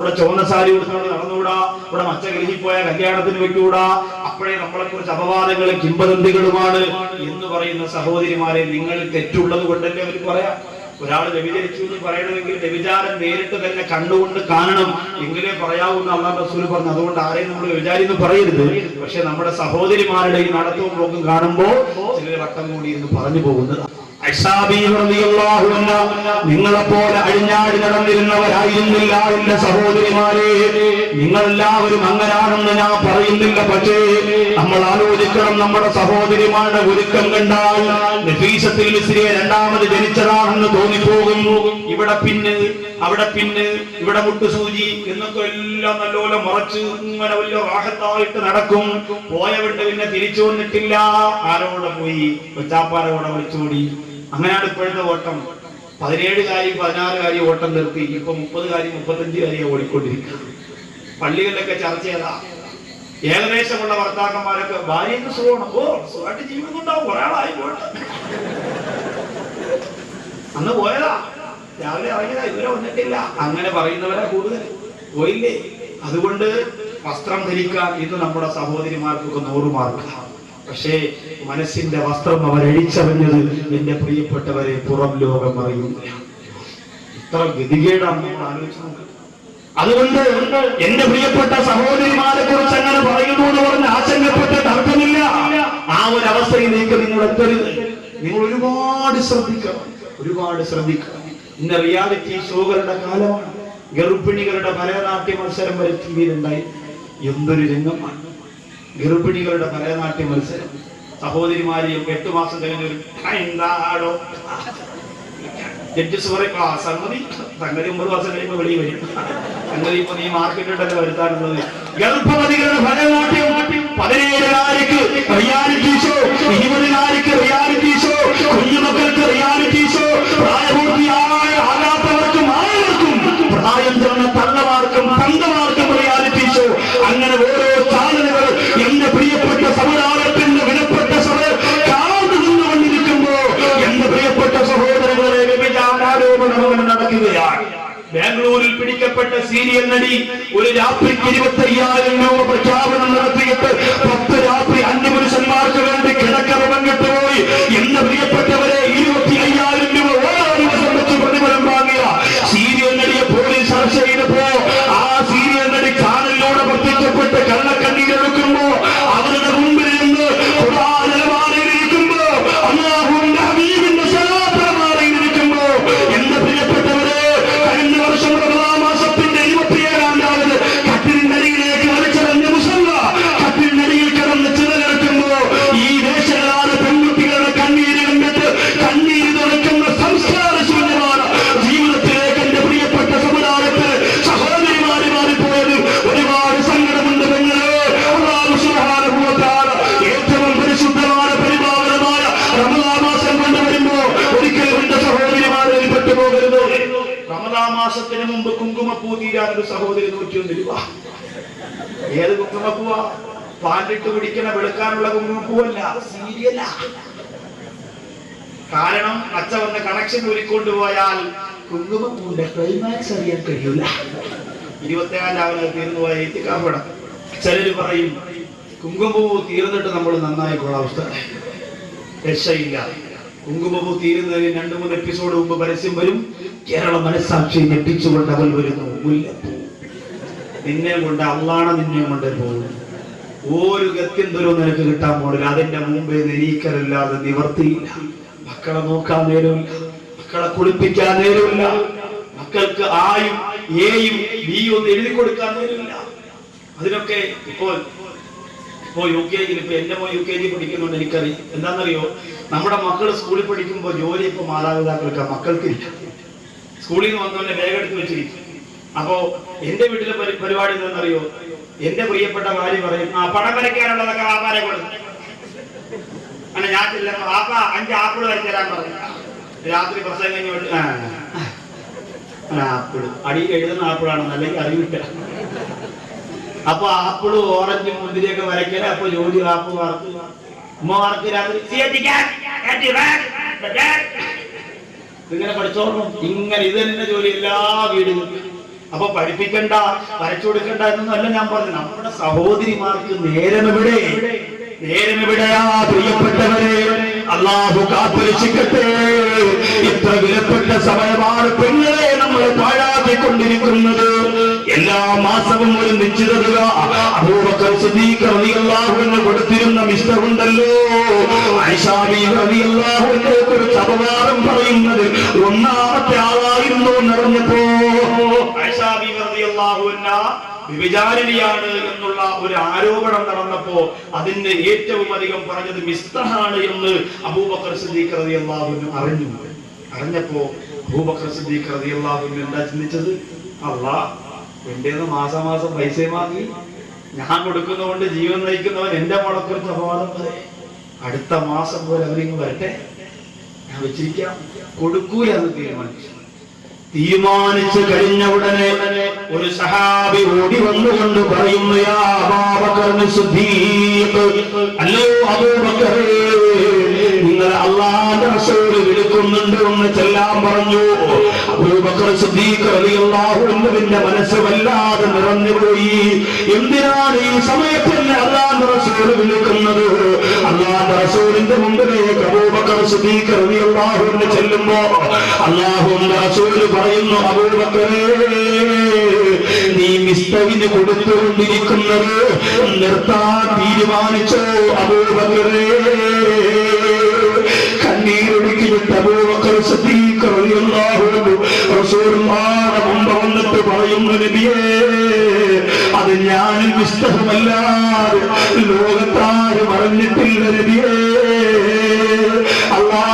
ഇവിടെ ചുവന്ന സാരി ഉടുത്തോണ്ട് നടന്നുകൂടാ. ഇവിടെ മച്ച പോയ കല്യാണത്തിന് വെക്കൂടാ. അപ്പോഴേ നമ്മളെ കുറിച്ച് അപവാദങ്ങളും കിംബദന്തികളുമാണ് എന്ന് പറയുന്ന സഹോദരിമാരെ നിങ്ങൾ തെറ്റുള്ളത് കൊണ്ടല്ലേ അവർ പറയാം. ഒരാൾ വ്യഭിചരിച്ചു എന്ന് പറയണമെങ്കിൽ വ്യഭിചാരം നേരിട്ട് തന്നെ കണ്ടുകൊണ്ട് കാണണം. എങ്കിലേ പറയാവുന്ന അള്ളാഹ് റസൂൽ പറഞ്ഞു. അതുകൊണ്ട് ആരെയും നമ്മൾ വ്യഭിചാരിന്ന് പറയരുത്. പക്ഷെ നമ്മുടെ സഹോദരിമാരുടെ ഈ നടത്തവും പോക്കും കാണുമ്പോൾ ചിലർ വട്ടം കൂടി എന്ന് പറഞ്ഞു പോകുന്നത് നിങ്ങളെ പോലെ അഴിഞ്ഞാടി നടന്നിരുന്നവരായിരുന്നില്ല എന്റെ സഹോദരിമാരെ. നിങ്ങളെല്ലാവരും അങ്ങനാണെന്ന് ഞാൻ പറയുന്നില്ല പക്ഷേ നമ്മൾ ആലോചിക്കണം നമ്മുടെ സഹോദരിമാരുടെ ഒരുക്കം കണ്ടാൽ നഫീസത്തിൽ മിസ്രിയെ രണ്ടാമത് ജനിച്ചതാണെന്ന് തോന്നിപ്പോകും ഇവിടെ പിന്നെ അവിടെ പിന്നെ ഇവിടെ മുട്ടുസൂചി എന്നൊക്കെ എല്ലാം നല്ലോലെ മറച്ച് ഇങ്ങനെ വലിയ റാഹത്തായിട്ട് നടക്കും. പോയവിട്ട് പിന്നെ തിരിച്ചു വന്നിട്ടില്ല. ആരോടെ പോയി കൊച്ചാപ്പാരോടെ വിളിച്ചോടി അങ്ങനെയാണ് ഇപ്പോഴത്തെ ഓട്ടം. പതിനേഴ് കാര്യം പതിനാറ് കാര്യം ഓട്ടം നിർത്തി. ഇപ്പൊ മുപ്പത് കാര്യം മുപ്പത്തഞ്ച് കാര്യം ഓടിക്കൊണ്ടിരിക്കുക. പള്ളികളിലൊക്കെ ചർച്ച ചെയ്താ. ഏകദേശമുള്ള ഭർത്താക്കന്മാരൊക്കെ ഭാര്യക്ക് സുഖമാണ്. ഓ സുഖമായിട്ട് ജീവിക്കുന്നുണ്ടാവും. ഒരാളായി പോട്ടെ അന്ന് പോയതാ. രാവിലെ ഇറങ്ങിയതാ. ഇവരെ വന്നിട്ടില്ല. അങ്ങനെ പറയുന്നവരാ കൂടുതൽ. പോയില്ലേ? അതുകൊണ്ട് വസ്ത്രം ധരിക്കാൻ ഇന്ന് നമ്മുടെ സഹോദരിമാർക്കൊക്കെ നൂറ് മാർക്കാണ് പക്ഷേ മനസ്സിന്റെ വസ്ത്രം അവർ അഴിച്ചറിഞ്ഞത് എന്റെ പ്രിയപ്പെട്ടവരെ പുറം ലോകം അറിയുന്നില്ല. ഇത്ര ഗതികേടാണ് നമ്മൾ ആലോചിച്ചു അതുകൊണ്ട് എന്റെ പ്രിയപ്പെട്ട സഹോദരിമാരെ കുറിച്ച് അങ്ങനെ പറയുന്നു എന്ന് പറഞ്ഞ് ആശങ്കപ്പെട്ടിട്ട് അർത്ഥമില്ല ആ ഒരു അവസ്ഥയിലേക്ക് നിങ്ങൾ എത്തരുത്. നിങ്ങൾ ഒരുപാട് ശ്രദ്ധിക്കണം. ഒരുപാട് ശ്രദ്ധിക്കണം. ഇന്ന് റിയാലിറ്റി ഷോകളുടെ കാലമാണ്. ഗർഭിണികളുടെ ഭരതനാട്യ മത്സരം വരെ ടി വിയിലുണ്ടായി എന്തൊരു രംഗമാണ്. ഗർഭിണികളുടെ ഭരതനാട്യ മത്സരം. സഹോദരിമാരെയും എട്ടു മാസം കഴിഞ്ഞ ഒരു ജഡ്ജസ് പറയും ആ സംഗതി സംഗതി ഒമ്പത് മാസം കഴിയുമ്പോൾ വെളിയിൽ വരും. സംഗതി ഇപ്പൊ നീ മാർക്കറ്റിട്ടല്ലേ വരുത്താനുള്ളത്. ഗർഭവതികളുടെ ഭരതനാട്യം പതിനേഴുകാരിക്ക് റിയാലിറ്റി ഷോ ഇരുപതുകാരിക്ക് റിയാലിറ്റി ഷോ കുഞ്ഞുമക്കൾക്ക് റിയാലിറ്റി ഷോ പ്രായപൂർത്തിയായ ആകാത്തവർക്കും ആയവർക്കും പ്രായം ചെന്ന സീരിയൽ നടി ഒരു രാത്രിക്ക് ഇരുപത്തി അയ്യായിരം രൂപ വന്ന കണക്ഷൻ ഊരിക്കൊണ്ട് പോയാൽ കുങ്കുമപ്പൂന്റെ ക്ലൈമാക്സ് അറിയാൻ കഴിയൂല. ഇരുപത്തിയാൽ രാവിലെ തീർന്നു പോയ എത്തിക്കാപ്പടം ചിലര് പറയും കുങ്കുമപ്പൂ തീർന്നിട്ട് നമ്മൾ നന്നായി കൊള്ളാം അവസ്ഥ രക്ഷയില്ല. കുങ്കുമപ്പൂ തീരുന്നതിന് രണ്ടു മൂന്ന് എപ്പിസോഡ് മുമ്പ് പരസ്യം വരും. കേരള മനസ്സാക്ഷി ഞെട്ടിച്ചുകൊണ്ട് അവൻ വരുന്നു. മുല്ലപ്പൂ. നിന്നെ കൊണ്ട് അള്ളാണ നിന്നെ കൊണ്ട് പോകും. ഒരു ഗത്യന്തരവും നിനക്ക് കിട്ടാൻ പോണില്ല. അതിന്റെ മുമ്പേ നിരീക്കലല്ലാതെ നിവർത്തിയില്ല. മക്കളെ നോക്കാൻ നേരമില്ല. മക്കളെ കുളിപ്പിക്കാൻ നേരമില്ല മക്കൾക്ക് ആയും ഏയും ബിയും ഒന്നും എഴുതി കൊടുക്കാൻ നേരമില്ല അതിനൊക്കെ ഇപ്പോൾ ഇപ്പോ യു കെ ജിയിൽ ഇപ്പൊ എന്റെ മോൻ യു കെ ജി പഠിക്കുന്നുണ്ട് എനിക്കറിയാം എന്താണെന്നറിയോ? നമ്മുടെ മക്കൾ സ്കൂളിൽ പഠിക്കുമ്പോൾ ജോലി ഇപ്പൊ മാതാപിതാക്കൾക്ക് മക്കൾക്ക് ഇല്ല സ്കൂളിൽ നിന്ന് വന്നവന്റെ ബാഗ് എടുത്ത് വെച്ചിരിക്കും. അപ്പോ എന്റെ വീട്ടിലെ പരിപാടി എന്താണെന്നറിയോ? എന്റെ പ്രിയപ്പെട്ട ഭാര്യ പറയും ആ പടം വരയ്ക്കാനുള്ളതൊക്കെ വാപ്പാരെ കൊടുക്കും അങ്ങനെ ഞാൻ ചെല്ലുമ്പോ വാപ്പ അഞ്ച് ആപ്പിൾ വരച്ചു തരാൻ പറഞ്ഞു രാത്രി പ്രസംഗം ആപ്പിൾ അടി എഴുതുന്ന ആപ്പിളാണെന്ന് അല്ലെങ്കിൽ അറിവില്ല അപ്പൊ ആപ്പിളും ഓറഞ്ച് മുന്തിരിയൊക്കെ വരയ്ക്കാൻ അപ്പൊ ജോലി ആപ്പ് വറുത്ത് ഉമ്മമാർക്ക് രാത്രി. ഇങ്ങനെ പഠിച്ചോളണം ഇങ്ങനെ ഇത് തന്നെ ജോലി എല്ലാ വീടുകളിലും. അപ്പൊ പഠിപ്പിക്കണ്ട വരച്ചു കൊടുക്കണ്ട എന്നല്ല ഞാൻ പറഞ്ഞു നമ്മുടെ സഹോദരിമാർക്ക് നേരമെവിടെ. നേരമെവിടെയാ പ്രിയപ്പെട്ടവരെ. അള്ളാഹു കാത്തുരക്ഷിക്കട്ടെ ഇത്ര വിലപ്പെട്ട സമയമാണ് പെങ്ങളെ നമ്മൾ പാഴാക്കിക്കൊണ്ടിരിക്കുന്നത്. എല്ലാ മാസവും ഒരു നിശ്ചിത തുക അബൂബക്കർ സിദ്ദീഖ് റളിയല്ലാഹു അൻഹു കൊടുത്തിരുന്ന മിസ്റ്റർ ഉണ്ടല്ലോ. ആയിഷാ ബീവി റളിയല്ലാഹു അൻഹയെ കുറിച്ച് അപവാദം പറയുന്നത് ഒന്നാമത്തെ ആളായിരുന്നു എന്നറിഞ്ഞപ്പോ ആയിഷാ ബീവി റളിയല്ലാഹു അൻഹ വിചാരണയാണ് എന്നുള്ള ഒരു ആരോപണം നടന്നപ്പോ അതിന്റെ ഏറ്റവും അധികം പറഞ്ഞത് മിസ്തഹാണ് എന്ന് അബൂബക്കർ സിദ്ദീഖ് റതി അൻഹു അറിഞ്ഞു. അറിഞ്ഞപ്പോ അബൂബക്കർ സിദ്ദീഖ് റതി അൻഹു എന്താ ചിന്തിച്ചത്? അള്ളാ എന്റെ മാസം മാസം പൈസ വാങ്ങി ഞാൻ കൊടുക്കുന്നതുകൊണ്ട് ജീവൻ നയിക്കുന്നവൻ എന്റെ മോളെക്കുറിച്ച് അപവാദം പറയും. അടുത്ത മാസം പോലെ അവരിങ്ങ് വരട്ടെ? ഞാൻ വെച്ചിരിക്കാം. കൊടുക്കൂല എന്ന് തീരുമാനിച്ചു. തീരുമാനിച്ചു കഴിഞ്ഞ ഉടനെ ഒരു സഹാബി ഓടി വന്നുകൊണ്ട് പറയുന്നു അല്ലോ അബൂബക്കറേ നിങ്ങൾ റസൂൽ വിളിക്കുന്നുണ്ട് എന്ന് ചെല്ലാൻ പറഞ്ഞു. അൻഹുവിന്റെ മനസ്സ് വല്ലാതെ നിറഞ്ഞുപോയി എന്തിനാണ് ഈ സമയത്ത് എന്നെ അള്ളാന്റെ റസൂൽ വിളിക്കുന്നത്? അള്ളാന്റെ റസൂലിന്റെ മുമ്പിലേക്ക് അബൂബക്കർ അൻഹു ചെല്ലുമ്പോ അള്ളാഹുന്റെ റസൂൽ പറയുന്നു അബൂബക്കറേ നീ മിസ്തവിന് കൊടുത്തുകൊണ്ടിരിക്കുന്നത് നിർത്താൻ തീരുമാനിച്ചോ അബൂബക്കറേ? പറയുന്നു നബിയേ അത് ഞാൻ വിസ്തഹമല്ലാതെ ലോകത്താരും അറിഞ്ഞിട്ടില്ല നബിയേ.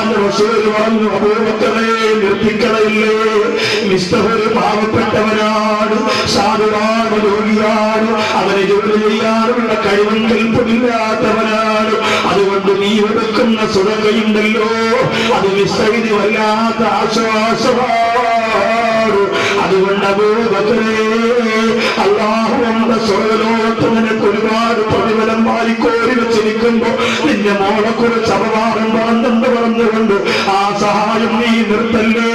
പറഞ്ഞു അബൂബക്കറെ നിർത്തിക്കളയില്ലേ? മിസ്തഫർ പാവപ്പെട്ടവനാണ് സാധുവാണ് രോഗിയാണ് അവനെ ജോലി ചെയ്യാറുള്ള കഴിവും കൽപ്പമില്ലാത്തവനാണ് അതുകൊണ്ട് നീ എടുക്കുന്ന സുരകയുണ്ടല്ലോ അത് മിസ്തവിന് വല്ലാത്ത ആശ്വാസമാണ് അതുകൊണ്ട് അബൂബക്കറെ അള്ളാഹു നമ്മുടെ സ്വർഗലോകത്ത് നിനക്ക് ഒരുപാട് പ്രതിഫലം വാരിക്കോരി വെച്ചിരിക്കുമ്പോ നിന്റെ മോളെ കുറിച്ച് അപവാദം പറഞ്ഞെന്ന് പറഞ്ഞുകൊണ്ട് ആ സഹായം നീ നിർത്തല്ലേ?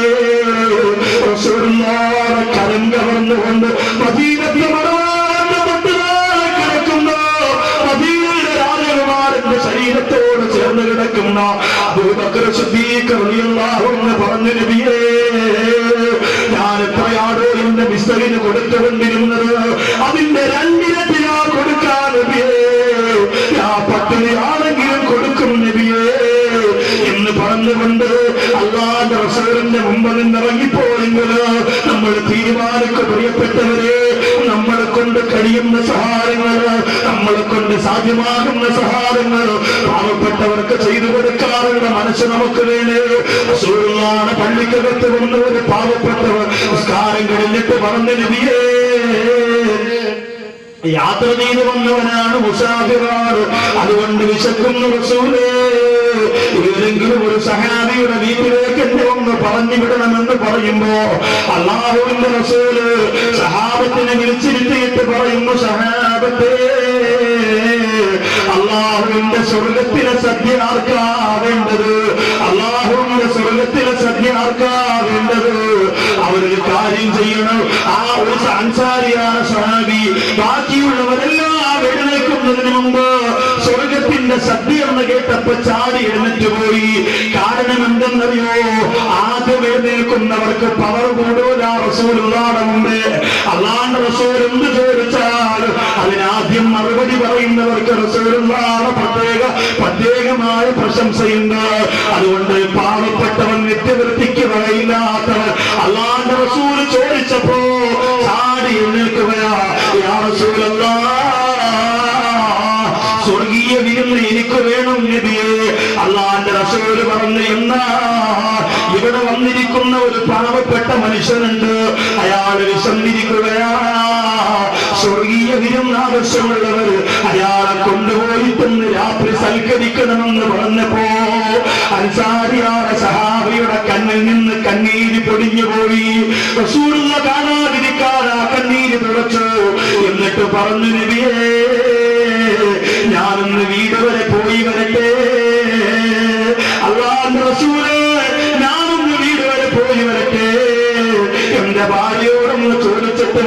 കരം കവർന്നുകൊണ്ട് മദീനത്തെ കിടക്കുന്ന മദീനയുടെ രാജകുമാരന്റെ ശരീരത്തോട് ചേർന്ന് കിടക്കുന്ന അബൂബക്കർ അൻഹു പറഞ്ഞു നബിയേ എന്റെ കൊടുത്തുകൊണ്ടിരുന്നത് അതിന്റെ രണ്ടിരട്ടി ഞാൻ കൊടുക്കാൻ നബിയേ. ഞാൻ പട്ടിണിയാണെങ്കിലും കൊടുക്കും നബിയേ. എന്ന് പറഞ്ഞുകൊണ്ട് അള്ളാന്റെ റസൂലിന്റെ മുമ്പ് നിന്നിറങ്ങിപ്പോയെങ്കിൽ നമ്മൾ തീരുമാനിക്ക് പ്രിയപ്പെട്ടവരെ കഴിയുന്ന സഹായങ്ങൾ നമ്മളെ കൊണ്ട് സാധ്യമാകുന്ന സഹായങ്ങൾ പാവപ്പെട്ടവർക്ക് ചെയ്തു കൊടുക്കാറുള്ള മനസ്സ് നമുക്ക് വേണേ. പള്ളിക്കകത്ത് വന്ന ഒരു പാവപ്പെട്ടവർ നിസ്കാരം കഴിഞ്ഞിട്ട് പറഞ്ഞു യാത്ര ചെയ്തു വന്നവനാണ് മുസാഫിറാണ്. അതുകൊണ്ട് വിശക്കുന്ന റസൂലേ. ഏതെങ്കിലും ഒരു സഹാബിയുടെ വീട്ടിലേക്ക് എന്നെ ഒന്ന് പറഞ്ഞു വിടണമെന്ന് പറയുമ്പോ അള്ളാഹുവിന്റെ റസൂൽ സഹാബത്തിനെ വിളിച്ചിരുത്തിയിട്ട് പറയുന്നു സഹാബത്തെ അള്ളാഹുവിന്റെ സ്വർഗത്തിലെ സദ്യ ആർക്കാ അള്ളാഹുവിന്റെ സ്വർഗത്തിലെ സദ്യ ആർക്കാ അവരൊരു കാര്യം ചെയ്യണം. ആ ഒരു അൻസാരിയാണ് സഹാബി ബാക്കിയുള്ളവരെല്ലാം എഴുന്നേൽക്കുന്നതിന് മുമ്പ് സ്വർഗത്തിന്റെ സദ്യ എന്ന് കേട്ടപ്പോ ചാടി എഴുന്നേറ്റ് പോയി. കാരണം എന്തെന്നറിയോ എഴുന്നേൽക്കുന്നവർക്ക് പവർ കൂടുതല റസൂലുള്ളാടെ മുമ്പേ റസൂൽ എന്ത് ചോദിച്ചാൽ അതിനാദ്യം മറുപടി പറയുന്നവർക്ക് റസൂലുള്ളാടെ പ്രത്യേക പ്രത്യേകമായ പ്രശംസയുണ്ട്. അതുകൊണ്ട് പാവപ്പെട്ടവൻ നിത്യവൃത്തിക്ക് വകയില്ലാത്തവൻ അള്ളാന്റെ റസൂൽ ചോദിച്ചപ്പോ മനുഷ്യനുണ്ട് അയാൾ വിശന്നിരിക്കുകയാണ് സ്വർഗീയ വിരുന്നാവശ്യമുള്ളവർ അയാളെ കൊണ്ടുപോയിട്ടൊന്ന് രാത്രി സൽക്കരിക്കണമെന്ന് പറഞ്ഞപ്പോ അൻസാരിയായ സഹാബിയുടെ കണ്ണിൽ നിന്ന് കണ്ണീര് പൊടിഞ്ഞു പോയി കാണാതിരിക്കാതെ ആ കണ്ണീര് തുടച്ചു. എന്നിട്ട് പറഞ്ഞു നബിയേ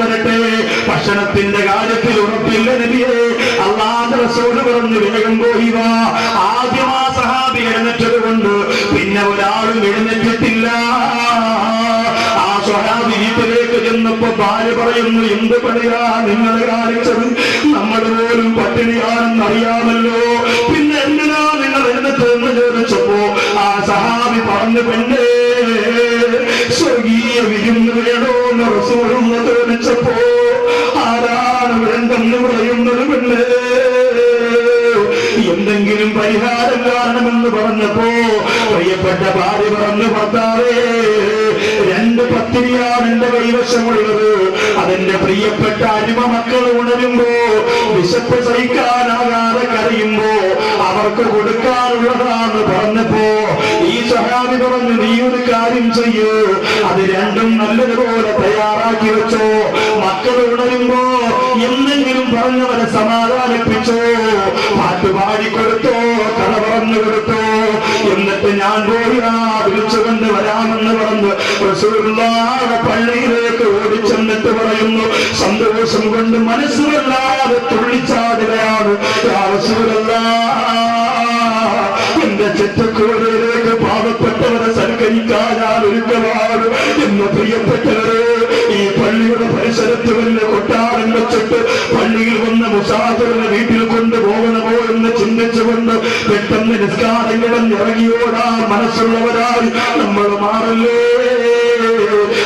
വരട്ടെ ഭക്ഷണത്തിന്റെ കാര്യത്തിൽ ഉറപ്പില്ല നബിയെ. അള്ളാന്റെ റസൂൽ പറഞ്ഞു വേഗം പോയി വാ. ആദ്യം ആ സഹാബി എഴുന്നേറ്റത് കൊണ്ട് പിന്നെ ഒരാളും എഴുന്നേറ്റിട്ടില്ല. ആ സ്വഹാബി വീട്ടിലേക്ക് ചെന്നപ്പോ ഭാര്യ പറയുന്നു എന്ത് പണിയാ നിങ്ങൾ കാണിച്ചത്? നമ്മൾ പോലും പട്ടിണിയാണെന്ന് അറിയാമല്ലോ പിന്നെ എന്തിനാ നിങ്ങൾ എഴുന്നേറ്റതെന്ന് ചോദിച്ചപ്പോ ആ സഹാബി പറഞ്ഞു പെണ്ണേ സ്വർഗീയ വിരുന്ന് വേണോ റസൂലുള്ള റസൂലെന്ന് ചോദിച്ചപ്പോ ആരാണ് വേണ്ടെന്ന് പറയുന്നത് പെണ്ണേ എന്തെങ്കിലും പരിഹാരം കാണണമെന്ന് പറഞ്ഞപ്പോ പ്രിയപ്പെട്ട ഭാര്യ പറഞ്ഞു ഭർത്താവേ രണ്ട് പത്തിരിയാണ് എന്റെ കൈവശമുള്ളത്. അതെന്റെ പ്രിയപ്പെട്ട അരിമ മക്കൾ ഉണരുമ്പോ വിശപ്പ് സഹിക്കാനാകാതെ കരയുമ്പോ അവർക്ക് കൊടുക്കാനുള്ളതാണ് പറഞ്ഞപ്പോ ഈ സഹാബി പറഞ്ഞു നീ ഒരു കാര്യം ചെയ്യൂ. അത് രണ്ടും നല്ലതുപോലെ തയ്യാറാക്കി വെച്ചോ. മക്കൾ ഉണരുമ്പോ എന്തെങ്കിലും പറഞ്ഞവരെ സമാധാനിപ്പിച്ചോ പാട്ട് പാടിക്കൊടുത്തോ കഥ പറഞ്ഞു കൊടുത്തോ. എന്നിട്ട് ഞാൻ പോയാ വിളിച്ചുകൊണ്ട് വരാമെന്ന് പറഞ്ഞു റസൂലുള്ളാഹിയുടെ പള്ളിയിലേക്ക് ഓടിച്ചെന്നിട്ട് പറയുന്നു സന്തോഷം കൊണ്ട് മനസ്സ് തുള്ളിച്ചാടുകയാണ് എന്റെ ചെറ്റക്കൂടയിലേക്ക് പാവപ്പെട്ടവരെ സൽക്കരിക്കാൻ ഞാൻ ഒരുക്കമാണ്. എന്ന് പ്രിയപ്പെട്ടവരെ ഈ പള്ളിയുടെ പരിസരത്ത് വല്ല കൊട്ടാരം വെച്ചിട്ട് പള്ളിയിൽ വന്ന മുസാഫറിനെ വീട്ടിൽ കൊണ്ടുപോകണമോ എന്ന് ചിന്തിച്ചുകൊണ്ട് പെട്ടെന്ന് നിസ്കാരം കിടന്നിറങ്ങിയോടാ മനസ്സുള്ളവരായി നമ്മൾ മാറല്ലേ?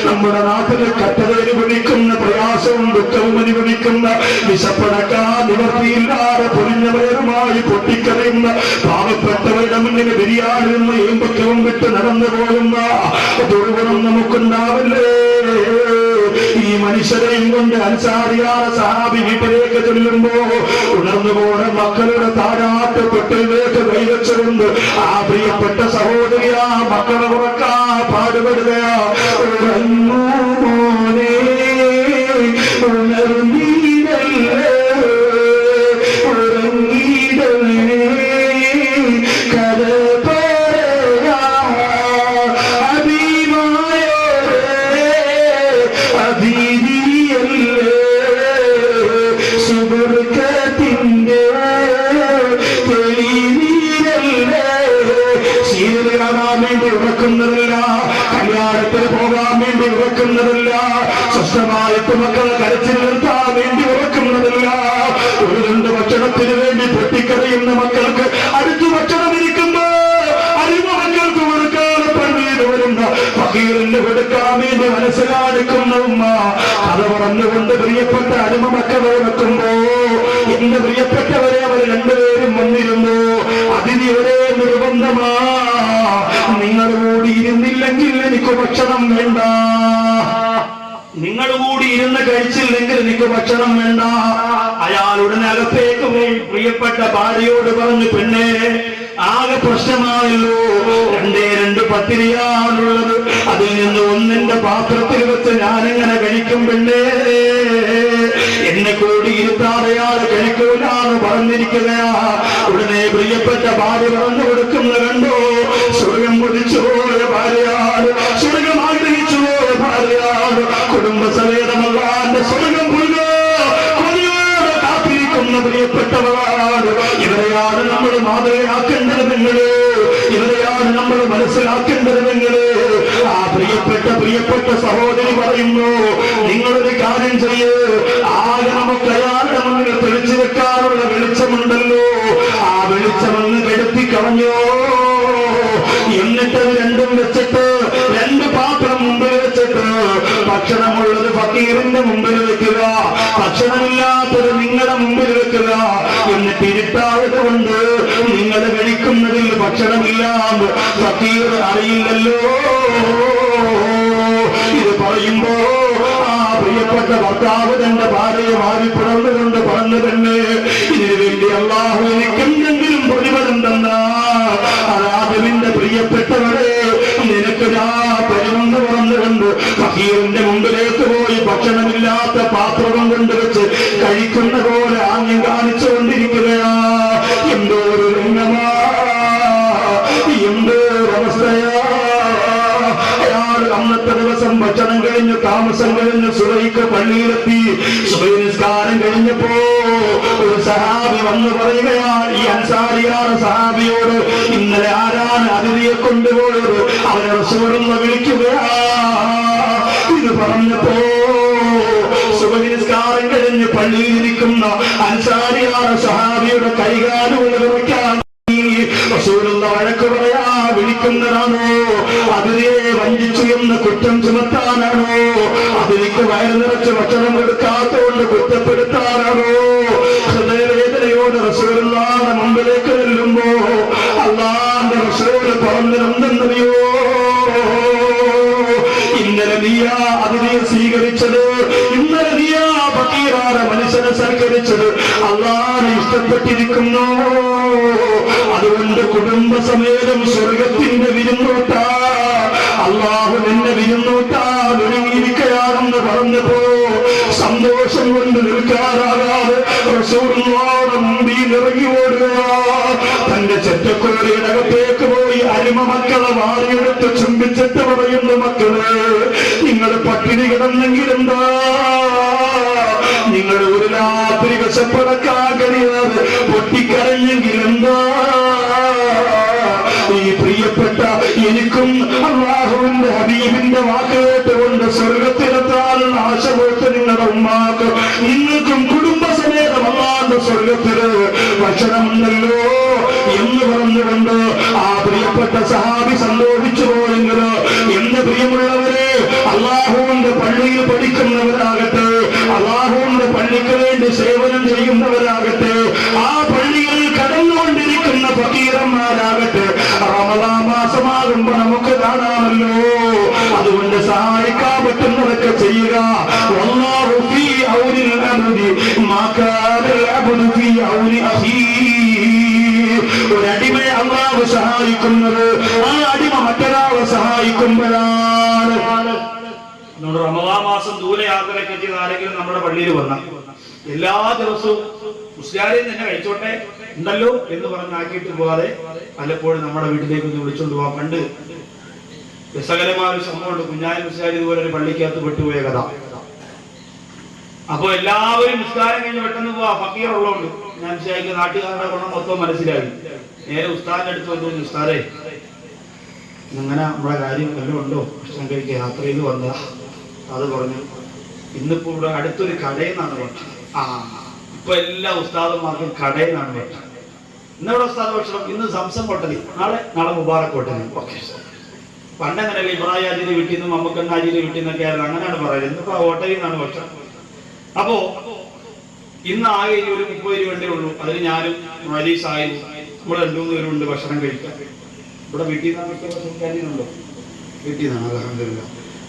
നമ്മുടെ നാട്ടിലെ കട്ടത വിളിക്കുന്ന പ്രയാസവും ദുഃഖവും അനുഭവിക്കുന്ന വിശപ്പടക്കാൻ നിവർത്തിയില്ലാതെ പൊലിഞ്ഞവരുമായി പൊട്ടിക്കറിയുന്ന പാവപ്പെട്ടവരുടെ മുന്നിൽ ബിരിയാണി ഏമ്പക്കവും വിട്ട് നടന്നു പോകുന്ന ദുർഗുണം നമുക്കുണ്ടാവില്ലേ? മനുഷ്യരെയും കൊണ്ട് അൻസാരിയായ സഹാബി വീട്ടിലേക്ക് ചെല്ലുമ്പോ ഉണർന്നു പോണ മക്കളുടെ താരാട്ട് പെട്ടിലേക്ക് കൈവച്ചുകൊണ്ട് ആ പ്രിയപ്പെട്ട സഹോദരിയാ മക്കളെ ഉറക്കാ പാടുപെടുകയാ. ഉറങ്ങൂ പ്രിയപ്പെട്ട അരിമ മക്കളെ എന്റെ പ്രിയപ്പെട്ടവരെ അവർ രണ്ടുപേരും വന്നിരുന്നു. അതിന് ഒരേ നിർബന്ധമാ. നിങ്ങൾ കൂടി ഇരുന്നില്ലെങ്കിൽ എനിക്ക് ഭക്ഷണം വേണ്ട. നിങ്ങൾ കൂടി ഇരുന്ന് കഴിച്ചില്ലെങ്കിൽ എനിക്ക് ഭക്ഷണം വേണ്ട. അയാളുടെ അകത്തേക്ക് പോയി. പ്രിയപ്പെട്ട ഭാര്യയോട് പറഞ്ഞു പെണ്ണേ ആകെ പ്രശ്നമായല്ലോ രണ്ടേ രണ്ട് പത്തിരിയാണുള്ളത് അതിൽ നിന്ന് ഒന്നിന്റെ പാത്രത്തിൽ വെച്ച് ഞാനിങ്ങനെ കഴിക്കും പെണ്ണേ. എന്നെ കൂടി ഇരുത്താതെ അയാൾ കഴിക്കൂലാന്ന് പറഞ്ഞിരിക്കുകയാ ഉടനെ പ്രിയപ്പെട്ട ഭാര്യ പറഞ്ഞു കൊടുക്കുന്ന കണ്ടോ? സ്വർഗം കുതിച്ചു പോയ ഭാര്യയാണ് സ്വർഗം ആഗ്രഹിച്ചു പോയ ഭാര്യയാണ് സ്വർഗം പുൽകോ കൊതിയോടെ കാത്തിരിക്കുന്ന പ്രിയപ്പെട്ടവരാണ് ഇവരെയാണ് നമ്മൾ ഇവരെയാണ് നമ്മൾ മനസ്സിലാക്കേണ്ടത് ആ പ്രിയപ്പെട്ട പ്രിയപ്പെട്ട സഹോദരി പറയുന്നു നിങ്ങളൊരു കാര്യം ചെയ്യ്. ആകെ നമുക്ക് അയാളുടെ മുന്നിൽ തെളിച്ചു വെക്കാനുള്ള വെളിച്ചമുണ്ടല്ലോ. ആ വെളിച്ചമെന്ന് കെടുത്തി കളഞ്ഞോ ഭക്ഷണമില്ലാന്ന് ഫക്കീർ അറിയില്ലല്ലോ. ഇത് പറയുമ്പോ ആ പ്രിയപ്പെട്ട ഭർത്താവ് തന്റെ ഭാര്യയെ മാറി പിറന്നുകൊണ്ട് പറഞ്ഞു തന്നെ ഇതിനു വേണ്ടി അള്ളാഹു പറയുകയാണ് ഈ അൻസാരിയാണ് സഹാബിയോട്. ഇന്നലെ ആരാണ് അതിഥിയെ കൊണ്ടുപോയത്? അവരെ റസൂറുള്ള വിളിക്കുകയാ. ഇത് പറഞ്ഞപ്പോ സുബഹി നിസ്കാരം കഴിഞ്ഞ് പള്ളിയിലിരിക്കുന്ന അൻസാരിയാണ് സഹാബിയുടെ കൈകാലുകൾ വിളിക്കാൻ റസൂലുള്ള വഴക്ക് പറയാ വിളിക്കുന്നതാണോ? അതിനെ വഞ്ചിച്ചു എന്ന് കുറ്റം ചുമത്താനാണോ? അതിലേക്ക് വയറ് നിറച്ച് ഭക്ഷണം കൊടുക്കാത്തതുകൊണ്ട് കുറ്റപ്പെടുത്താനാണോ? ഹൃദയവേദനയോട് റസൂലുള്ളാന്റെ മുമ്പിലേക്ക് ചെല്ലുമ്പോ അള്ളാന്റെ റസൂൽ പറഞ്ഞിരുന്നെന്നറിയോ ഇന്നലെ നീയാ അതിനെ സ്വീകരിച്ചത്. ഇന്നലെ നീയാ ഫക്കീറാന മനുഷ്യനെ സൽക്കരിച്ചത്. അള്ളാനെ ഇഷ്ടപ്പെട്ടിരിക്കുന്നു. അതുകൊണ്ട് കുടുംബസമേതം സ്വർഗത്തിന്റെ വിരുന്നോട്ട. അള്ളാഹു നിന്നെ വിരുന്നോട്ടാ ഒരുങ്ങിയിരിക്കയാണെന്ന് പറഞ്ഞപ്പോ സന്തോഷം കൊണ്ട് നിൽക്കാറാകാതെ റസൂലുള്ളാഹിയുടെ ചെറ്റക്കുരയുടെ പോയി അരിമ മക്കളെ വാരിയെടുത്ത് ചുംബിച്ചിട്ട് പറയുന്നു മക്കളെ നിങ്ങൾ പട്ടിണി കിടന്നെങ്കിലെന്താ? നിങ്ങൾ ഒരു രാത്രി വിശപ്പടക്കാൻ കഴിയാതെ പൊട്ടിക്കരഞ്ഞെങ്കിലെന്താ? ഈ പ്രിയപ്പെട്ട എനിക്കും അള്ളാഹുവിന്റെ ഹബീബിന്റെ വാക്ക് കേട്ടുകൊണ്ട് സ്വർഗത്തിലെത്താനുള്ള ആശപോട്ട് നിങ്ങളുടെ ഉമ്മാക്ക് നിങ്ങൾക്കും കുടുംബസമേതം സ്വർഗത്തിൽ ഭക്ഷണമുണ്ടല്ലോ. എന്ന് പറഞ്ഞുകൊണ്ട് ആ പ്രിയപ്പെട്ട സഹാബി സന്തോഷിച്ചു പോയെങ്കിൽ എന്റെ പ്രിയമുള്ളവരെ അള്ളാഹുവിന്റെ പള്ളിയിൽ പഠിക്കുന്നവരാകട്ടെ അള്ളാഹുവിന്റെ പള്ളിക്ക് വേണ്ടി സേവനം ചെയ്യുന്നവരാകട്ടെ ആ പള്ളിയിൽ കടന്നുകൊണ്ടിരിക്കുന്ന ഫക്കീറന്മാരാകട്ടെ റമദാ മാസമാകുമ്പോ നമുക്ക് കാണാമല്ലോ. അതുകൊണ്ട് സഹായിക്കാൻ പറ്റുന്നതൊക്കെ ചെയ്യുക. വല്ലാഹു ഫീ ഔനിൽ അബ്ദി മാ അബ്ദു ഫീ ഔലി അള്ളാഹു സഹായിക്കുന്നത്. ആ അടിമ മറ്റൊരാളെ സഹായിക്കുമ്പോഴാണ്. റമദാ മാസം ദൂരയാത്രയൊക്കെ ചെയ്ത് ആരെങ്കിലും നമ്മുടെ പള്ളിയിൽ വന്ന? എല്ലാ ദിവസവും മുസ്ലിയാരെയും തന്നെ കഴിച്ചോട്ടെ? ഉണ്ടല്ലോ എന്ന് പറഞ്ഞാക്കിയിട്ട് പോകാതെ പലപ്പോഴും നമ്മുടെ വീട്ടിലേക്ക് ഒന്ന് വിളിച്ചോണ്ട് പോവാൻ കണ്ട് രസകരമായ ഒരു സംഭവമുണ്ട് കുഞ്ഞായ മുസ്ലിയാർ ഇതുപോലെ ഒരു പള്ളിക്കകത്ത് പെട്ടുപോയ കഥ. അപ്പൊ എല്ലാവരും നിസ്കാരം കഴിഞ്ഞ് പെട്ടെന്ന് പോവാ. ഫക്കീർ ഉള്ളതുകൊണ്ട് ഞാൻ വിചാരിക്കും നാട്ടുകാരുടെ ഗുണം മൊത്തം മനസ്സിലായി. നേരെ ഉസ്താദിന്റെ അടുത്ത് വന്നു ഉസ്താദേ അങ്ങനെ നമ്മുടെ കാര്യം വല്ലതും ഉണ്ടോ? ഭക്ഷണം കഴിക്കുക യാത്ര വന്നതാ അത് പറഞ്ഞു ഇന്നിപ്പോ ഇവിടെ അടുത്തൊരു കടയിൽ നിന്നാണ് ആ ഇപ്പൊ എല്ലാ ഉസ്താദന്മാർക്കും കടയിൽ നിന്നാണ് ഭക്ഷണം ഇന്നിവിടെ ഉസ്താദ് ഭക്ഷണം? ഇന്ന് സംസം പൊട്ടതി നാളെ നാളെ മുബാറക് പൊട്ടതി ഓക്കെ പണ്ടങ്ങനെയല്ല ഇബ്രാഹിം ആജിന്റെ വീട്ടിൽ നിന്നും മമ്മക്കണ്ണ ആജിന്റെ വീട്ടിൽ നിന്നൊക്കെ ആയിരുന്നു. അങ്ങനെയാണ് പറയുന്നത്. ഇന്നിപ്പോ ഹോട്ടലിൽ നിന്നാണ് ഭക്ഷണം. അപ്പോ ഇന്ന് ആകെ ഒരു മുപ്പത് രൂപ ഉള്ളൂ. അതിന് ഞാനും സാഹിബും നമ്മൾ രണ്ടു മൂന്ന് പേരുണ്ട് ഭക്ഷണം കഴിക്കാം ഇവിടെ വീട്ടിൽ നിന്നാണ് മിക്ക ഭക്ഷണം കാര്യമുണ്ടോ വീട്ടിൽ നിന്നാണ് അലഹമില്ല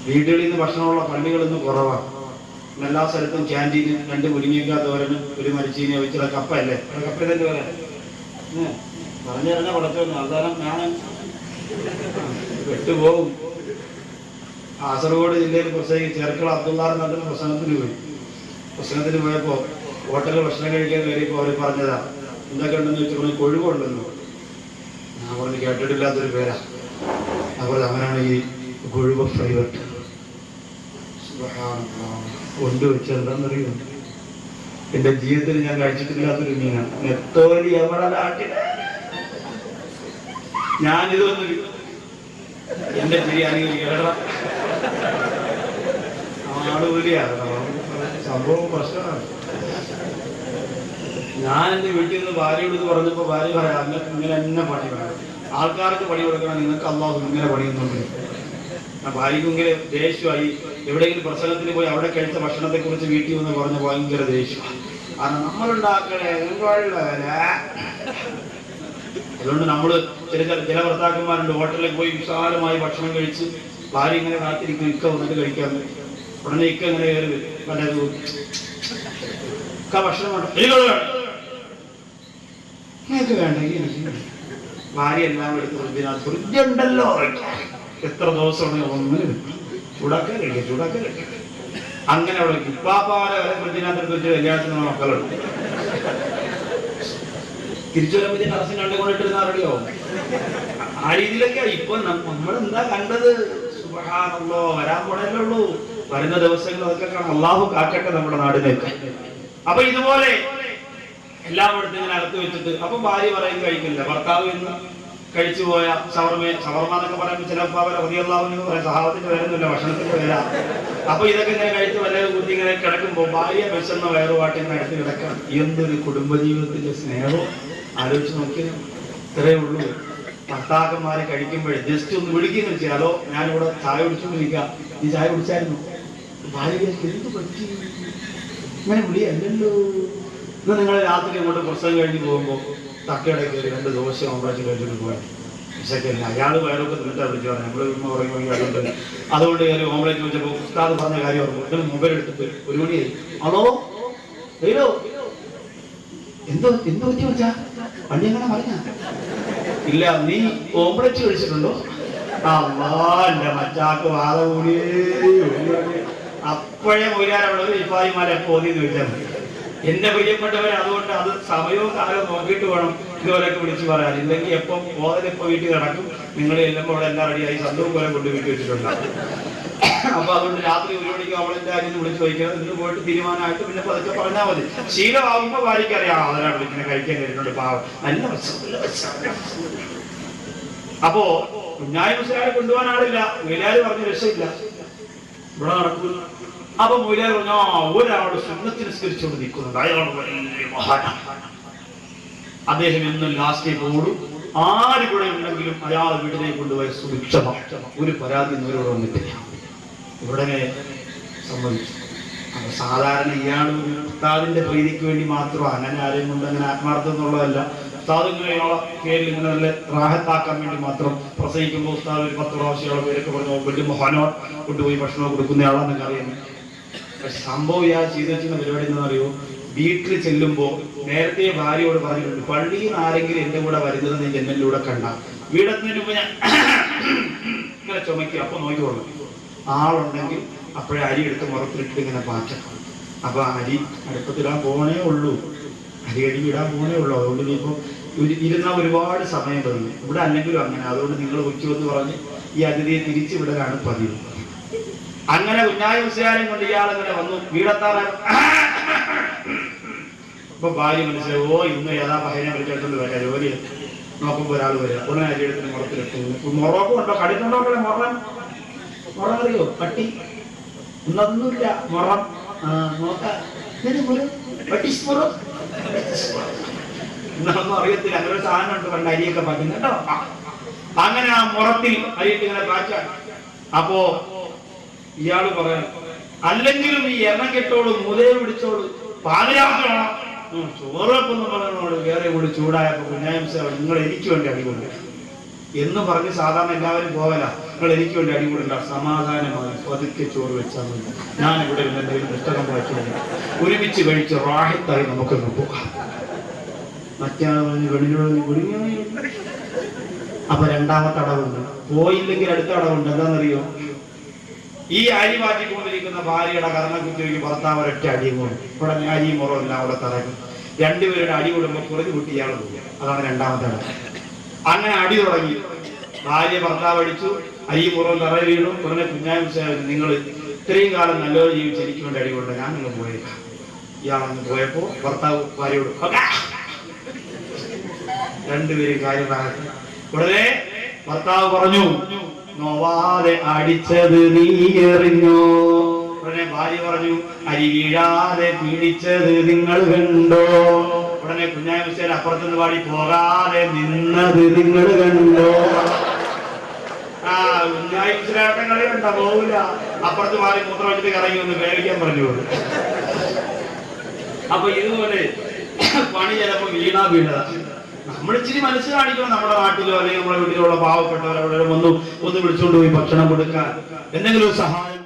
വീടുകളിൽ നിന്ന് ഭക്ഷണമുള്ള പള്ളികളിൽ നിന്ന് കുറവാണ് എല്ലാ സ്ഥലത്തും ക്യാന്റീന് രണ്ട് മുരിങ്ങയ്ക്ക തോരന് ഒരു മരിച്ചീനി വെച്ചുള്ള കപ്പ അല്ലേ കപ്പ തന്നെ പറയാം പറഞ്ഞു തന്നെ വളച്ചു അവസാനം ഞാൻ വിട്ടുപോകും കാസർഗോഡ് ജില്ലയിൽ പ്രത്യേകിച്ച് ചേർക്കള അബ്ദുള്ള നല്ലൊരു പ്രസംഗത്തിന് പോയി. പ്രസംഗത്തിന് പോയപ്പോ ഹോട്ടലിൽ ഭക്ഷണം കഴിക്കാൻ കയറിയപ്പോ അവർ പറഞ്ഞതാ എന്തൊക്കെ ഉണ്ടെന്ന് വെച്ചാൽ കൊഴുകുണ്ടെന്ന് ഞാൻ പറഞ്ഞു കേട്ടിട്ടില്ലാത്തൊരു പേരാ. അപ്പോൾ അവനാണ് ഈ കൊഴുവ പ്രൈവറ്റ് കൊണ്ട് വെച്ചെന്താന്നറിയോ എന്റെ ജീവിതത്തിൽ ഞാൻ കഴിച്ചിട്ടില്ലാത്തൊരു മീനാണ്. നെത്തോലി നാട്ടിൽ ഞാനിതൊന്നും എന്റെ ബിരിയാണി കേരള ആൾ വലിയാണ് സംഭവം പ്രശ്നമാണ്. ഞാൻ എന്റെ വീട്ടിൽ നിന്ന് ഭാര്യയോട് ഇത് പറഞ്ഞപ്പോ ഭാര്യ പറയാം ഇങ്ങനെ എന്നെ പണി വേണം. ആൾക്കാർക്ക് പണി കൊടുക്കണം. നിങ്ങൾക്ക് അള്ളാഹു ഇങ്ങനെ പണിയുന്നുണ്ട്. ഭാര്യയ്ക്ക് ഇങ്ങനെ ദേഷ്യമായി. എവിടെയെങ്കിലും പ്രസംഗത്തിന് പോയി അവിടെ കഴിച്ച ഭക്ഷണത്തെ കുറിച്ച് വീട്ടിൽ വന്ന് പറഞ്ഞ ഭയങ്കര ദേഷ്യം. കാരണം നമ്മളുണ്ടാക്കണേ അതുകൊണ്ട് നമ്മൾ ചില ചില ഭർത്താക്കന്മാരുണ്ട്. ഹോട്ടലിൽ പോയി വിശാലമായി ഭക്ഷണം കഴിച്ച് ഭാര്യ ഇങ്ങനെ കാത്തിരിക്കും. ഇക്ക വന്നിട്ട് കഴിക്കാൻ. ഉടനെ ഇക്ക ഇങ്ങനെ കയറി വരും. ഭക്ഷണം വേണ്ട. നിങ്ങൾക്ക് വേണ്ട. ഭാര്യ എല്ലാം എടുത്ത് ഉണ്ടല്ലോ എത്ര ദിവസമാണ് ഒന്ന്? ചൂടാക്കാൻ കഴിക്കും ചൂടാക്കാൻ അങ്ങനെ അവിടെ വെക്കും വരെ ഫ്രിഡ്ജിനകത്ത് വെച്ച് കല്യാണത്തിന് മക്കളുണ്ട് തിരിച്ചു വരുമ്പോ ഇതിന്റെ അറസിന് ആ രീതിയിലൊക്കെ ഇപ്പൊ നമ്മൾ എന്താ കണ്ടത്? സുഖാണല്ലോ വരാൻ പോണല്ലേ ഉള്ളൂ. വരുന്ന ദിവസങ്ങളൊക്കെ കാണാം. അള്ളാഹു കാക്കട്ടെ നമ്മുടെ നാടിനൊക്കെ. അപ്പൊ ഇതുപോലെ എല്ലാം എടുത്ത് ഇങ്ങനെ അടുത്ത് വെച്ചിട്ട്. അപ്പൊ ഭാര്യ പറയും കഴിക്കില്ല. ഭർത്താവ് ഇന്ന് കഴിച്ചു പോയ ഷവർമ ഷവർമ എന്നൊക്കെ പറയുമ്പോൾ അവരെ ഹൃദയല്ലാവെന്ന് പറയാം സഹാബത്തിന്റെ പേരൊന്നുമില്ല ഭക്ഷണത്തിന്റെ പേരാ. അപ്പൊ ഇതൊക്കെ ഇങ്ങനെ കഴിച്ച് വല്ല കുട്ടി ഇങ്ങനെ കിടക്കുമ്പോൾ ഭാര്യ വിശന്ന വയറുപാട്ട് ഇങ്ങനെ അടുത്ത് കിടക്കാം എന്തൊരു കുടുംബജീവിതത്തിന്റെ സ്നേഹവും ആലോചിച്ച് നോക്കിയാൽ ഇത്രയേ ഉള്ളൂ. ഭർത്താക്കന്മാരെ കഴിക്കുമ്പോഴേ ജസ്റ്റ് ഒന്ന് വിളിക്കുന്നു അതോ ഞാനിവിടെ ചായ കുടിച്ചുകൊണ്ടിരിക്കാം ഈ ചായ കുടിച്ചായിരുന്നു? ഭാര്യ എന്ത് പറ്റി? ഇങ്ങനെ വിളിയല്ലല്ലോ. ഇന്ന് നിങ്ങൾ രാത്രി അങ്ങോട്ട് പ്രസവം കഴിഞ്ഞ് പോകുമ്പോൾ തക്കയുടെ കയറി രണ്ട് ദോശ ഓംപ്ലേറ്റ് കഴിച്ചിട്ട് പോയി. വിശക്കല്ല അയാൾ വയറൊക്കെ തിന്നിട്ടാ വിളിച്ചു പറഞ്ഞു നമ്മൾ ഉമ്മ പറയുമ്പോൾ അതുകൊണ്ട് അതുകൊണ്ട് കയറി ഓംപ്ലേറ്റ് വെച്ചപ്പോൾ ഉസ്താദ് പറഞ്ഞ കാര്യം ഓർമ്മ ഇതിന് മൊബൈൽ എടുത്തിട്ട് ഒരു മണിയായി. ഹലോ? ഹലോ? എന്തോ എന്തോ പറ്റി വെച്ചാ? വണ്ടി എങ്ങനെ പറഞ്ഞ? ഇല്ല നീ ഓംപ്ലേറ്റ് കഴിച്ചിട്ടുണ്ടോ? അമ്മാന്റെ മച്ചാക്ക് വാദ കൂടിയേ അപ്പോഴേ മൊയിലാൻ അവിടെ ഇപ്പായിമാരെ പോതിന്ന് വെച്ചാൽ മതി. എന്റെ പ്രിയപ്പെട്ടവരെ അതുകൊണ്ട് അത് സമയവും കാലവും നോക്കിയിട്ട് വേണം ഇതുപോലെയൊക്കെ വിളിച്ചു പറയാൻ. ഇല്ലെങ്കിൽ എപ്പം ഇപ്പൊ വീട്ടിൽ നടക്കും നിങ്ങൾ എല്ലാം അവിടെ എല്ലാം റെഡിയായി സന്തോഷം പോലെ കൊണ്ട് വീട്ടിൽ വെച്ചിട്ടുണ്ടാകും അപ്പൊ അതുകൊണ്ട് രാത്രി ഒരു മണിക്ക് അവളെന്റെ കാര്യം വിളിച്ചു ചോദിക്കുക ഇന്ന് പോയിട്ട് തീരുമാനമായിട്ട് പിന്നെ പതുക്കെ പറഞ്ഞാൽ മതി. ശീലമാകുമ്പോ ഭാര്യയ്ക്ക് അറിയാം. അതിനാണ് വിളിക്കുന്നത് കഴിക്കാൻ കഴിഞ്ഞിട്ടുണ്ട് പാവം. നല്ല. അപ്പോ കുഞ്ഞായ മുസ്ലിയാരെ കൊണ്ടുപോകാൻ ആളില്ല. വീലാര് പറഞ്ഞ രക്ഷയില്ല. ഇവിടെ നടക്കൂല അപ്പൊ മൂലാർ പറഞ്ഞു ആ ഒരാൾ സുന്നത്തിന് നിസ്കരിച്ചുകൊണ്ട് നിൽക്കുന്നുണ്ട്. അയാളോട് വലിയ മഹാനാണ് അദ്ദേഹം എന്നും ലാസ്റ്റ് ഓടും. ആര് കൂടെ ഉണ്ടെങ്കിലും അയാൾ വീട്ടിലേക്ക് കൊണ്ടുപോയ സുഭിക്ഷമാണ് ഒരു പരാതി ഇന്നവരോട് വന്നിട്ടില്ല. ഉടനെ സംബന്ധിച്ചു അപ്പൊ സാധാരണ ഇയാൾ ഉസ്താദിന്റെ പ്രീതിക്ക് വേണ്ടി മാത്രം അങ്ങനെ ആരെയും കൊണ്ട് അങ്ങനെ ആത്മാർത്ഥം എന്നുള്ളതല്ല. ഉസ്താദ് ഇങ്ങനെ പേരിൽ ഇങ്ങനെ നല്ല റാഹത്താക്കാൻ വേണ്ടി മാത്രം പ്രസംഗിക്കുമ്പോൾ ഉസ്താദ് ഒരു പത്ത് പ്രാവശ്യം പേരൊക്കെ പറഞ്ഞു വലിയ മഹാനോ കൊണ്ടുപോയി ഭക്ഷണം കൊടുക്കുന്ന അറിയാം പക്ഷെ സംഭവം ഇയാൾ ചെയ്തു വെച്ചിരുന്ന പരിപാടി എന്താ പറയുമോ വീട്ടിൽ ചെല്ലുമ്പോ നേരത്തെ ഭാര്യയോട് പറഞ്ഞിട്ടുണ്ട് പള്ളിയിൽ നിന്ന് ആരെങ്കിലും എന്റെ കൂടെ വരുന്നത് നീ ജനലിലൂടെ കണ്ട. വീടെത്തുന്നതിന് മുമ്പ് ഞാൻ ഇങ്ങനെ ചുമക്കി അപ്പൊ നോക്കിക്കോളൂ ആളുണ്ടെങ്കിൽ അപ്പോഴേ അരി എടുത്ത് മുറത്തിലിട്ട് ഇങ്ങനെ പാറ്റം അപ്പൊ അരി അടുപ്പത്തിടാൻ പോണേ ഉള്ളൂ. അരി അടി ഇടാൻ പോണേ ഉള്ളൂ. അതുകൊണ്ട് നീ ഇപ്പൊ ഇരുന്ന ഒരുപാട് സമയം തന്നു. ഇവിടെ അല്ലെങ്കിലും അങ്ങനെ. അതുകൊണ്ട് നിങ്ങൾ വെച്ചു എന്ന് പറഞ്ഞ് ഈ അതിഥിയെ തിരിച്ചു വിടലാണ് പതിവ്. അങ്ങനെ കുഞ്ഞായ മുസ്ലിയാരെ കൊണ്ട് ഇയാൾ അങ്ങനെ വന്നു. വീടത്താറ ഇപ്പൊ ഭാര്യ മനസ്സിലായി ഓ ഇന്ന് ഏതാ പഹനെ വിളിച്ചെടുത്തോണ്ട് വരാം ജോലി നോക്കുമ്പോ ഒരാൾ വരിക. ഉടനെ അരി മുറത്തിലെത്തുന്നു മുറക്കും ഉണ്ടോ. കടിക്കുണ്ടോ മൊറം. മുറം അറിയോ? പട്ടി ഒന്നൊന്നുമില്ല. മുറം. നോക്കാം. അറിയത്തില്ല. അങ്ങനെ ഒരു സാധനം ഉണ്ട് പണ്ട് അരിയൊക്കെ പറ്റുന്നുണ്ടോ. അങ്ങനെ ആ മുറത്തിൽ അരിയിട്ട് ഇങ്ങനെ കാച്ചാണ്. അപ്പോ ഇയാൾ പറയാൻ അല്ലെങ്കിലും ഈ എണ്ണ കെട്ടോളും മുതയെ പിടിച്ചോളും പാതിരാത്രിയാണോ. ചോറപ്പെന്ന് പറയുന്നോട് വേറെ കൂടി ചൂടായപ്പോ കുഞ്ഞാംശ നിങ്ങൾ എനിക്ക് വേണ്ടി അടികൊണ്ട് എന്ന് പറഞ്ഞ് സാധാരണ എല്ലാവരും പോവല. നിങ്ങൾ എനിക്ക് വേണ്ടി അടികൂടില്ല സമാധാനമായി പതുക്കെ ചോറ് വെച്ചാൽ മതി. ഞാൻ ഇവിടെ എന്തെങ്കിലും പുസ്തകം വായിച്ചു ഒരുമിച്ച് കഴിച്ച് റാഹത്തായി നമുക്ക് പോകാം. അപ്പൊ രണ്ടാമത്തെ അടവുണ്ട്. പോയില്ലെങ്കിൽ അടുത്ത അടവുണ്ട്. എന്താണെന്നറിയോ ഈ അരി മാറ്റിക്കൊണ്ടിരിക്കുന്ന ഭാര്യയുടെ കർണം ഭർത്താവ് ഒരൊറ്റ അടിയും കൊണ്ട് ഇവിടെ അരിയും മുറവും എല്ലാം അവിടെ തറക്കും രണ്ടുപേരുടെ അടി കൂടുമ്പോൾ കുറച്ച് കുട്ടി ഇയാൾ അതാണ് രണ്ടാമത്തെ അങ്ങനെ അടി തുടങ്ങി. ഭാര്യ ഭർത്താവ് അടിച്ചു. അരി മുറവും തറ വീണു. ഉടനെ കുഞ്ഞായ നിങ്ങൾ ഇത്രയും കാലം നല്ലൊരു ജീവിച്ച് എനിക്ക് വേണ്ടി അടി കൊണ്ട് ഞാൻ നിങ്ങൾ പോയേക്കാം. ഇയാളങ്ങ് പോയപ്പോ ഭർത്താവ് ഭാര്യയോട്. രണ്ടുപേരും കാര്യം ഉടനെ ഭർത്താവ് പറഞ്ഞു നോവാതെ അടിച്ചത് നീ എറിഞ്ഞോ? ഉടനെ ഭാര്യ പറഞ്ഞു അരി വീഴാതെ പീഡിച്ചത് നിങ്ങൾ കണ്ടോ? ഉടനെ മിസ്റ്റർ അപ്പുറത്തുനിന്ന് പാടി പോകാതെ നിന്നത് നിങ്ങൾ കണ്ടോ? ആ കുഞ്ഞായ മിസ്റ്റർ കളി കണ്ട പോവില്ല. അപ്പുറത്ത് മാറി മൂത്രം വെച്ചിട്ട് കറങ്ങി ഒന്ന് വേവിക്കാൻ പറഞ്ഞു അപ്പൊ ഇതുപോലെ പണി ചിലപ്പോ വീണാ വീണതാ. നമ്മൾ ഇച്ചിരി മനസ്സ് കാണിക്കണം നമ്മുടെ നാട്ടിലോ അല്ലെങ്കിൽ നമ്മുടെ വീട്ടിലുള്ള പാവപ്പെട്ടവരവിടെ ഒന്ന് ഒന്ന് വിളിച്ചുകൊണ്ട് പോയി ഭക്ഷണം കൊടുക്കാൻ. എന്തെങ്കിലും സഹായം